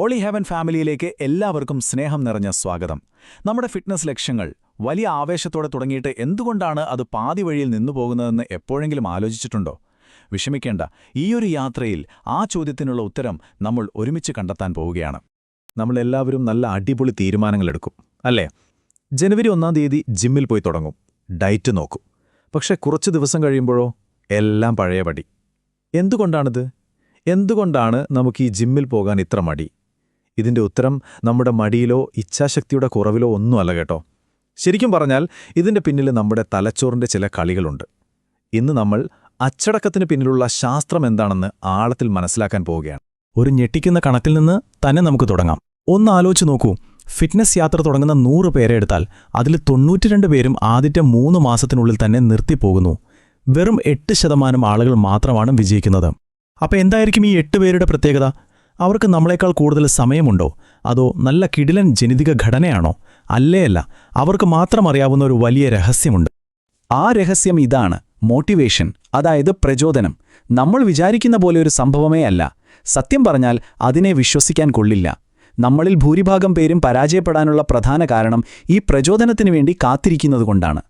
ഓളി heaven ഫാമിലിയിലേക്ക് എല്ലാവർക്കും സ്നേഹം നിറഞ്ഞ സ്വാഗതം. നമ്മുടെ ഫിറ്റ്നസ് ലക്ഷ്യങ്ങൾ വലിയ ആവേശത്തോടെ തുടങ്ങിയിട്ട് എന്തുകൊണ്ടാണ് അത് പാതി വഴിയിൽ നിന്നു പോകുന്നതെന്ന് എപ്പോഴെങ്കിലും ആലോചിച്ചിട്ടുണ്ടോ? വിഷമിക്കേണ്ട ഈയൊരു യാത്രയിൽ ആ ചോദ്യത്തിനുള്ള ഉത്തരം നമ്മൾ ഒരുമിച്ച് കണ്ടെത്താൻ പോവുകയാണ്. നമ്മളെല്ലാവരും നല്ല അടിപൊളി തീരുമാനങ്ങളെടുക്കും അല്ലേ? ജനുവരി ഒന്നാം തീയതി ജിമ്മിൽ പോയി തുടങ്ങും ഡയറ്റ് നോക്കും. പക്ഷെ കുറച്ച് ദിവസം കഴിയുമ്പോഴോ എല്ലാം പഴയപടി. എന്തുകൊണ്ടാണിത്? എന്തുകൊണ്ടാണ് നമുക്ക് ഈ ജിമ്മിൽ പോകാൻ ഇത്ര മടി? ഇതിന്റെ ഉത്തരം നമ്മുടെ മടിയിലോ ഇച്ഛാശക്തിയുടെ കുറവിലോ ഒന്നുമല്ല കേട്ടോ. ശരിക്കും പറഞ്ഞാൽ ഇതിന്റെ പിന്നിൽ നമ്മുടെ തലച്ചോറിന്റെ ചില കളികളുണ്ട്. ഇന്ന് നമ്മൾ അച്ചടക്കത്തിന് പിന്നിലുള്ള ശാസ്ത്രം എന്താണെന്ന് ആഴത്തിൽ മനസ്സിലാക്കാൻ പോവുകയാണ്. ഒരു ഞെട്ടിക്കുന്ന കണക്കിൽ നിന്ന് തന്നെ നമുക്ക് തുടങ്ങാം. ഒന്ന് ആലോചിച്ച് നോക്കൂ. ഫിറ്റ്നസ് യാത്ര തുടങ്ങുന്ന നൂറ് പേരെ എടുത്താൽ അതിൽ തൊണ്ണൂറ്റിരണ്ട് പേരും ആദ്യത്തെ മൂന്ന് മാസത്തിനുള്ളിൽ തന്നെ നിർത്തിപ്പോകുന്നു വെറും എട്ട് ശതമാനം ആളുകൾ മാത്രമാണ് വിജയിക്കുന്നത്. അപ്പോൾ എന്തായിരിക്കും ഈ എട്ട് പേരുടെ പ്രത്യേകത? അവർക്ക് നമ്മളെക്കാൾ കൂടുതൽ സമയമുണ്ടോ? അതോ നല്ല കിടിലൻ ജനിതിക ഘടനയാണോ? അല്ലേയല്ല അവർക്ക് മാത്രം അറിയാവുന്ന ഒരു വലിയ രഹസ്യമുണ്ട്. ആ രഹസ്യം ഇതാണ് മോട്ടിവേഷൻ അതായത് പ്രചോദനം. നമ്മൾ വിചാരിക്കുന്ന പോലെ ഒരു സംഭവമേ അല്ല. സത്യം പറഞ്ഞാൽ അതിനെ വിശ്വസിക്കാൻ കൊള്ളില്ല. നമ്മളിൽ ഭൂരിഭാഗം പേരും പരാജയപ്പെടാനുള്ള പ്രധാന കാരണം ഈ പ്രചോദനത്തിനു വേണ്ടി കാത്തിരിക്കുന്നതുകൊണ്ടാണ്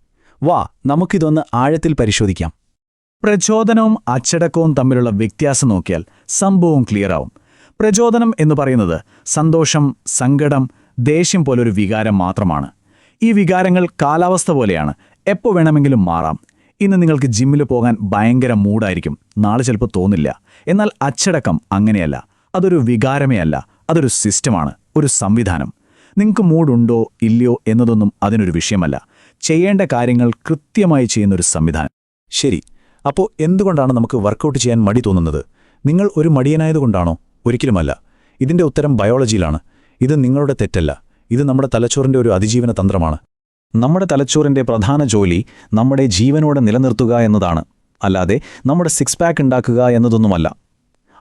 വാ നമുക്കിതൊന്ന് ആഴത്തിൽ പരിശോധിക്കാം. പ്രചോദനവും അച്ചടക്കവും തമ്മിലുള്ള വ്യത്യാസം നോക്കിയാൽ സംഭവം ക്ലിയറാവും. പ്രചോദനം എന്ന് പറയുന്നത് സന്തോഷം സങ്കടം ദേഷ്യം പോലൊരു വികാരം മാത്രമാണ്. ഈ വികാരങ്ങൾ കാലാവസ്ഥ പോലെയാണ്. എപ്പോൾ വേണമെങ്കിലും മാറാം. ഇന്ന് നിങ്ങൾക്ക് ജിമ്മിൽ പോകാൻ ഭയങ്കര മൂഡായിരിക്കും. നാളെ ചിലപ്പോൾ തോന്നില്ല. എന്നാൽ അച്ചടക്കം അങ്ങനെയല്ല. അതൊരു വികാരമേ അല്ല. അതൊരു സിസ്റ്റമാണ്. ഒരു സംവിധാനം. നിങ്ങൾക്ക് മൂഡുണ്ടോ ഇല്ലയോ എന്നതൊന്നും അതിനൊരു വിഷയമല്ല. ചെയ്യേണ്ട കാര്യങ്ങൾ കൃത്യമായി ചെയ്യുന്നൊരു സംവിധാനം. ശരി. അപ്പോൾ എന്തുകൊണ്ടാണ് നമുക്ക് വർക്കൗട്ട് ചെയ്യാൻ മടി തോന്നുന്നത്? നിങ്ങൾ ഒരു മടിയനായതുകൊണ്ടാണോ? ഒരിക്കലുമല്ല. ഇതിന്റെ ഉത്തരം ബയോളജിയിലാണ്. ഇത് നിങ്ങളുടെ തെറ്റല്ല. ഇത് നമ്മുടെ തലച്ചോറിന്റെ ഒരു അതിജീവന തന്ത്രമാണ്. നമ്മുടെ തലച്ചോറിന്റെ പ്രധാന ജോലി നമ്മുടെ ജീവനോടെ നിലനിർത്തുക എന്നതാണ്. അല്ലാതെ നമ്മുടെ സിക്സ് പാക്ക് ഉണ്ടാക്കുക എന്നതൊന്നുമല്ല.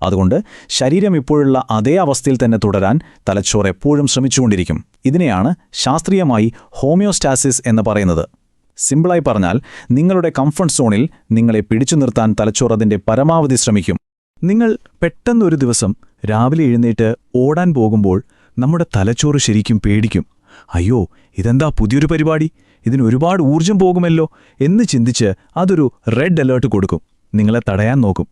അതുകൊണ്ട് ശരീരം ഇപ്പോഴുള്ള അതേ അവസ്ഥയിൽ തന്നെ തുടരാൻ തലച്ചോർ എപ്പോഴും ശ്രമിച്ചുകൊണ്ടിരിക്കും. ഇതിനെയാണ് ശാസ്ത്രീയമായി ഹോമിയോസ്റ്റാസിസ് എന്ന് പറയുന്നത്. സിമ്പിളായി പറഞ്ഞാൽ നിങ്ങളുടെ കംഫർട്ട് സോണിൽ നിങ്ങളെ പിടിച്ചു നിർത്താൻ തലച്ചോർ അതിന്റെ പരമാവധി ശ്രമിക്കും. നിങ്ങൾ പെട്ടെന്നൊരു ദിവസം രാവിലെ എഴുന്നേറ്റ് ഓടാൻ പോകുമ്പോൾ നമ്മുടെ തലച്ചോറ് ശരിക്കും പേടിക്കും. അയ്യോ ഇതെന്താ പുതിയൊരു പരിപാടി? ഇതിന് ഒരുപാട് ഊർജം പോകുമല്ലോ എന്ന് ചിന്തിച്ച് അതൊരു റെഡ് അലേർട്ട് കൊടുക്കും. നിങ്ങളെ തടയാൻ നോക്കും.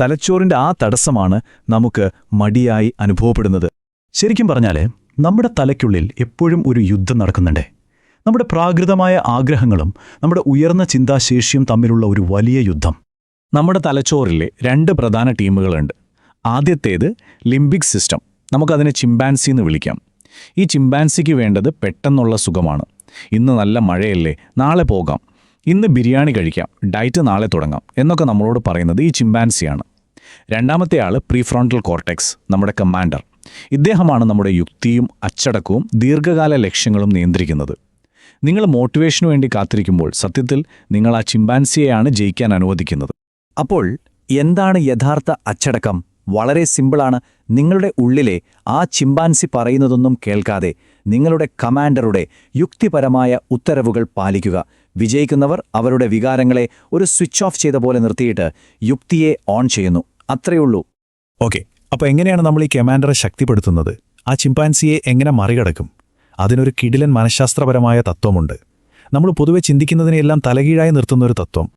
തലച്ചോറിന്റെ ആ തടസ്സമാണ് നമുക്ക് മടിയായി അനുഭവപ്പെടുന്നത്. ശരിക്കും പറഞ്ഞാൽ നമ്മുടെ തലയ്ക്കുള്ളിൽ എപ്പോഴും ഒരു യുദ്ധം നടക്കുന്നുണ്ടേ. നമ്മുടെ പ്രാകൃതമായ ആഗ്രഹങ്ങളും നമ്മുടെ ഉയർന്ന ചിന്താശേഷിയും തമ്മിലുള്ള ഒരു വലിയ യുദ്ധം. നമ്മുടെ തലച്ചോറിലെ രണ്ട് പ്രധാന ടീമുകളുണ്ട്. ആദ്യത്തേത് ലിംബിക് സിസ്റ്റം. നമുക്കതിനെ ചിമ്പാൻസി എന്ന് വിളിക്കാം. ഈ ചിമ്പാൻസിക്ക് വേണ്ടത് പെട്ടെന്നുള്ള സുഖമാണ്. ഇന്ന് നല്ല മഴയല്ലേ നാളെ പോകാം. ഇന്ന് ബിരിയാണി കഴിക്കാം ഡയറ്റ് നാളെ തുടങ്ങാം എന്നൊക്കെ നമ്മളോട് പറയുന്നത് ഈ ചിമ്പാൻസിയാണ്. രണ്ടാമത്തെ ആൾ പ്രീഫ്രോണ്ടൽ കോർട്ടെക്സ് നമ്മുടെ കമാൻഡർ. ഇദ്ദേഹമാണ് നമ്മുടെ യുക്തിയും അച്ചടക്കവും ദീർഘകാല ലക്ഷ്യങ്ങളും നിയന്ത്രിക്കുന്നത്. നിങ്ങൾ മോട്ടിവേഷനു വേണ്ടി കാത്തിരിക്കുമ്പോൾ സത്യത്തിൽ നിങ്ങൾ ആ ചിമ്പാൻസിയെയാണ് ജയിക്കാൻ അനുവദിക്കുന്നത്. അപ്പോൾ എന്താണ് യഥാർത്ഥ അച്ചടക്കം? വളരെ സിമ്പിളാണ്. നിങ്ങളുടെ ഉള്ളിലെ ആ ചിമ്പാൻസി പറയുന്നതൊന്നും കേൾക്കാതെ നിങ്ങളുടെ കമാൻഡറുടെ യുക്തിപരമായ ഉത്തരവുകൾ പാലിക്കുക. വിജയിക്കുന്നവർ അവരുടെ വികാരങ്ങളെ ഒരു സ്വിച്ച് ഓഫ് ചെയ്ത പോലെ നിർത്തിയിട്ട് യുക്തിയെ ഓൺ ചെയ്യുന്നു. അത്രയുള്ളൂ ഓക്കെ. അപ്പോൾ എങ്ങനെയാണ് നമ്മൾ ഈ കമാൻഡറെ ശക്തിപ്പെടുത്തുന്നത്? ആ ചിമ്പാൻസിയെ എങ്ങനെ മറികടക്കും? അതിനൊരു കിടിലൻ മനഃശാസ്ത്രപരമായ തത്വമുണ്ട്. നമ്മൾ പൊതുവെ ചിന്തിക്കുന്നതിനെയെല്ലാം തലകീഴായി നിർത്തുന്ന ഒരു തത്വം.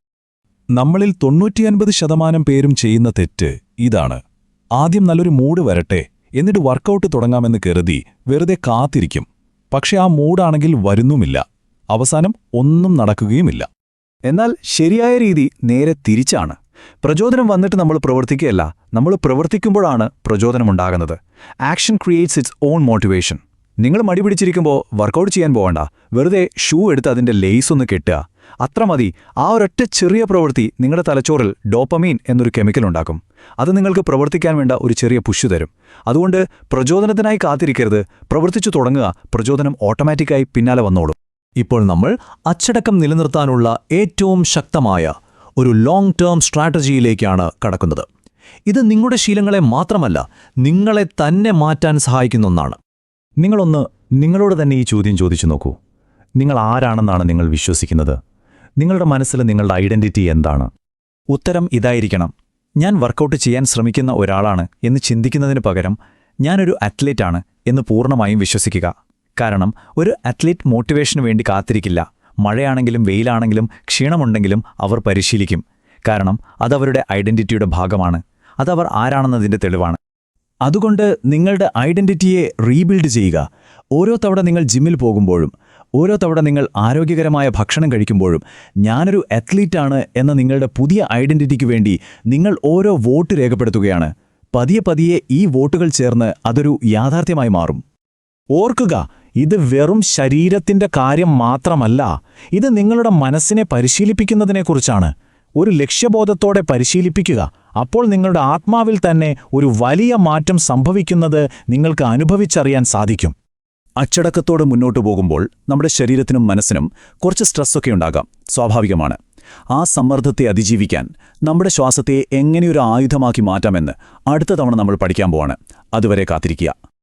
നമ്മളിൽ തൊണ്ണൂറ്റിയൻപത് ശതമാനം പേരും ചെയ്യുന്ന തെറ്റ് ഇതാണ്. ആദ്യം നല്ലൊരു മൂഡ് വരട്ടെ എന്നിട്ട് വർക്കൗട്ട് തുടങ്ങാമെന്ന് കരുതി വെറുതെ കാത്തിരിക്കും. പക്ഷെ ആ മൂഡാണെങ്കിൽ വരുന്നുമില്ല. അവസാനം ഒന്നും നടക്കുകയുമില്ല. എന്നാൽ ശരിയായ രീതി നേരെ തിരിച്ചാണ്. പ്രചോദനം വന്നിട്ട് നമ്മൾ പ്രവർത്തിക്കുകയല്ല നമ്മൾ പ്രവർത്തിക്കുമ്പോഴാണ് പ്രചോദനമുണ്ടാകുന്നത് action creates its own motivation നിങ്ങൾ മടി പിടിച്ചിരിക്കുമ്പോൾ വർക്കൗട്ട് ചെയ്യാൻ പോകണ്ട. വെറുതെ ഷൂ എടുത്ത് അതിന്റെ ലേസ് ഒന്ന് കെട്ടുക. അത്ര മതി. ആ ഒരൊറ്റ ചെറിയ പ്രവൃത്തി നിങ്ങളുടെ തലച്ചോറിൽ ഡോപ്പമീൻ എന്നൊരു കെമിക്കൽ ഉണ്ടാക്കും. അത് നിങ്ങൾക്ക് പ്രവർത്തിക്കാൻ വേണ്ട ഒരു ചെറിയ പുഷ് തരും. അതുകൊണ്ട് പ്രചോദനത്തിനായി കാത്തിരിക്കരുത്. പ്രവർത്തിച്ചു തുടങ്ങുക. പ്രചോദനം ഓട്ടോമാറ്റിക്കായി പിന്നാലെ വന്നോളും. ഇപ്പോൾ നമ്മൾ അച്ചടക്കം നിലനിർത്താനുള്ള ഏറ്റവും ശക്തമായ ഒരു ലോങ് ടേം സ്ട്രാറ്റജിയിലേക്കാണ് കടക്കുന്നത്. ഇത് നിങ്ങളുടെ ശീലങ്ങളെ മാത്രമല്ല നിങ്ങളെ തന്നെ മാറ്റാൻ സഹായിക്കുന്ന ഒന്നാണ്. നിങ്ങളൊന്ന് നിങ്ങളോട് തന്നെ ഈ ചോദ്യം ചോദിച്ചു നോക്കൂ. നിങ്ങൾ ആരാണെന്നാണ് നിങ്ങൾ വിശ്വസിക്കുന്നത്? നിങ്ങളുടെ മനസ്സിൽ നിങ്ങളുടെ ഐഡന്റിറ്റി എന്താണ്? ഉത്തരം ഇതായിരിക്കണം. ഞാൻ വർക്കൗട്ട് ചെയ്യാൻ ശ്രമിക്കുന്ന ഒരാളാണ് എന്ന് ചിന്തിക്കുന്നതിന് പകരം ഞാനൊരു അത്ലറ്റാണ് എന്ന് പൂർണമായും വിശ്വസിക്കുക. കാരണം ഒരു അത്ലറ്റ് മോട്ടിവേഷന് വേണ്ടി കാത്തിരിക്കില്ല. മഴയാണെങ്കിലും വെയിലാണെങ്കിലും ക്ഷീണമുണ്ടെങ്കിലും അവർ പരിശീലിക്കും. കാരണം അതവരുടെ ഐഡന്റിറ്റിയുടെ ഭാഗമാണ്. അതവർ ആരാണെന്നതിന്റെ തെളിവാണ്. അതുകൊണ്ട് നിങ്ങളുടെ ഐഡന്റിറ്റിയെ റീബിൽഡ് ചെയ്യുക. ഓരോ തവണ നിങ്ങൾ ജിമ്മിൽ പോകുമ്പോഴും ഓരോ തവണ നിങ്ങൾ ആരോഗ്യകരമായ ഭക്ഷണം കഴിക്കുമ്പോഴും ഞാനൊരു അത്ലീറ്റാണ് എന്ന നിങ്ങളുടെ പുതിയ ഐഡന്റിറ്റിക്ക് വേണ്ടി നിങ്ങൾ ഓരോ വോട്ട് രേഖപ്പെടുത്തുകയാണ്. പതിയെ പതിയെ ഈ വോട്ടുകൾ ചേർന്ന് അതൊരു യാഥാർത്ഥ്യമായി മാറും. ഓർക്കുക ഇത് വെറും ശരീരത്തിന്റെ കാര്യം മാത്രമല്ല ഇത് നിങ്ങളുടെ മനസ്സിനെ പരിശീലിപ്പിക്കുന്നതിനെക്കുറിച്ചാണ്. ഒരു ലക്ഷ്യബോധത്തോടെ പരിശീലിപ്പിക്കുക അപ്പോൾ നിങ്ങളുടെ ആത്മാവിൽ തന്നെ ഒരു വലിയ മാറ്റം സംഭവിക്കുന്നത് നിങ്ങൾക്ക് അനുഭവിച്ചറിയാൻ സാധിക്കും. അച്ചടക്കത്തോടെ മുന്നോട്ട് പോകുമ്പോൾ നമ്മുടെ ശരീരത്തിനും മനസ്സിനും കുറച്ച് സ്ട്രെസ്സൊക്കെ ഉണ്ടാകാം. സ്വാഭാവികമാണ്. ആ സമ്മർദ്ദത്തെ അതിജീവിക്കാൻ നമ്മുടെ ശ്വാസത്തെ എങ്ങനെയൊരു ആയുധമാക്കി മാറ്റാമെന്ന് അടുത്ത തവണ നമ്മൾ പഠിക്കാൻ പോവാണ്. അതുവരെ കാത്തിരിക്കുക.